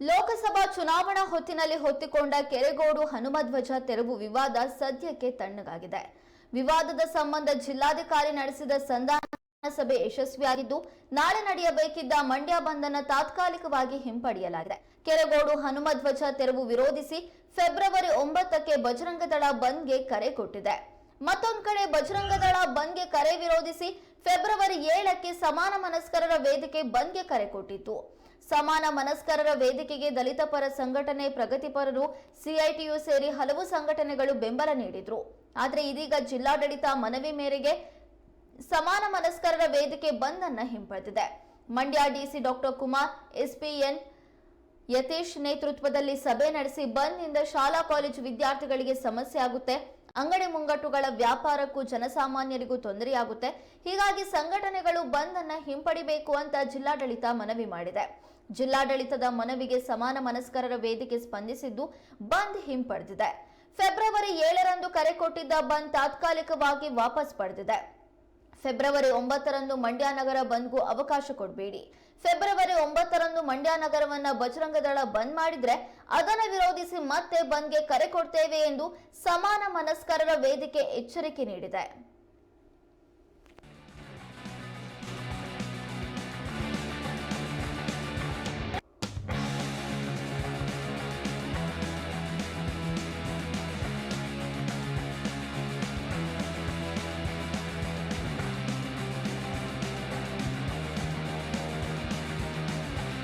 ಲೋಕಸಭಾ ಚುನಾವಣಾ ಹೊತ್ತಿನಲ್ಲಿ ಹೊತ್ತಿಕೊಂಡ ಕೆರೆಗೋಡು ಹನುಮಧ್ವಜ ತೆರವು ವಿವಾದ ಸದ್ಯಕ್ಕೆ ತಣ್ಣಗಾಗಿದೆ. ವಿವಾದದ ಸಂಬಂಧ ಜಿಲ್ಲಾಧಿಕಾರಿ ನಡೆಸಿದ ಸಂಧಾನ ಸಭೆ ಯಶಸ್ವಿಯಾಗಿದ್ದು, ನಾಳೆ ನಡೆಯಬೇಕಿದ್ದ ಮಂಡ್ಯ ಬಂಧನ ತಾತ್ಕಾಲಿಕವಾಗಿ ಹಿಂಪಡೆಯಲಾಗಿದೆ. ಕೆರೆಗೋಡು ಹನುಮಧ್ವಜ ತೆರವು ವಿರೋಧಿಸಿ ಫೆಬ್ರವರಿ ಒಂಬತ್ತಕ್ಕೆ ಬಜರಂಗದಳ ಬಂದ್ಗೆ ಕರೆ ಕೊಟ್ಟಿದೆ. ಮತ್ತೊಂದು ಕಡೆ ಬಜರಂಗದಳ ಬಂದ್ಗೆ ಕರೆ ವಿರೋಧಿಸಿ ಫೆಬ್ರವರಿ ಏಳಕ್ಕೆ ಸಮಾನ ಮನಸ್ಕರರ ವೇದಿಕೆ ಬಂದ್ಗೆ ಕರೆ ಕೊಟ್ಟಿತ್ತು. ಸಮಾನ ಮನಸ್ಕರರ ವೇದಿಕೆಗೆ ದಲಿತ ಪರ ಸಂಘಟನೆ ಪ್ರಗತಿಪರರು ಸಿಐಟಿಯು ಸೇರಿ ಹಲವು ಸಂಘಟನೆಗಳು ಬೆಂಬಲ ನೀಡಿದ್ರು. ಆದರೆ ಇದೀಗ ಜಿಲ್ಲಾಡಳಿತ ಮನವಿ ಮೇರೆಗೆ ಸಮಾನ ಮನಸ್ಕರರ ವೇದಿಕೆ ಬಂದ್ ಅನ್ನ ಹಿಂಪಡೆದಿದೆ. Mandya DC doctor Kumar SP N Yathish ನೇತೃತ್ವದಲ್ಲಿ ಸಭೆ ನಡೆಸಿ ಬಂದ್ನಿಂದ ಶಾಲಾ ಕಾಲೇಜು ವಿದ್ಯಾರ್ಥಿಗಳಿಗೆ ಸಮಸ್ಯೆ ಆಗುತ್ತೆ. ಅಂಗಡಿ ಮುಂಗಟ್ಟುಗಳ ವ್ಯಾಪಾರಕ್ಕೂ ಜನಸಾಮಾನ್ಯರಿಗೂ ತೊಂದರೆಯಾಗುತ್ತೆ. ಹೀಗಾಗಿ ಸಂಘಟನೆಗಳು ಬಂದ್ ಅನ್ನ ಹಿಂಪಡಿಬೇಕು ಅಂತ ಜಿಲ್ಲಾಡಳಿತ ಮನವಿ ಮಾಡಿದೆ. ಜಿಲ್ಲಾಡಳಿತದ ಮನವಿಗೆ ಸಮಾನ ಮನಸ್ಕರರ ವೇದಿಕೆ ಸ್ಪಂದಿಸಿದ್ದು ಬಂದ್ ಹಿಂಪಡೆದಿದೆ. ಫೆಬ್ರವರಿ ಏಳರಂದು ಕರೆ ಕೊಟ್ಟಿದ್ದ ಬಂದ್ ತಾತ್ಕಾಲಿಕವಾಗಿ ವಾಪಸ್ ಪಡೆದಿದೆ. ಫೆಬ್ರವರಿ ಒಂಬತ್ತರಂದು ಮಂಡ್ಯ ನಗರ ಬಂದ್ಗೂ ಅವಕಾಶ ಕೊಡಬೇಡಿ. ಫೆಬ್ರವರಿ ಒಂಬತ್ತರಂದು ಮಂಡ್ಯ ನಗರವನ್ನ ಬಜರಂಗದಳ ಬಂದ್ ಮಾಡಿದ್ರೆ ಅದನ್ನು ವಿರೋಧಿಸಿ ಮತ್ತೆ ಬಂದ್ಗೆ ಕರೆ ಕೊಡ್ತೇವೆ ಎಂದು ಸಮಾನ ಮನಸ್ಕರರ ವೇದಿಕೆ ಎಚ್ಚರಿಕೆ ನೀಡಿದೆ.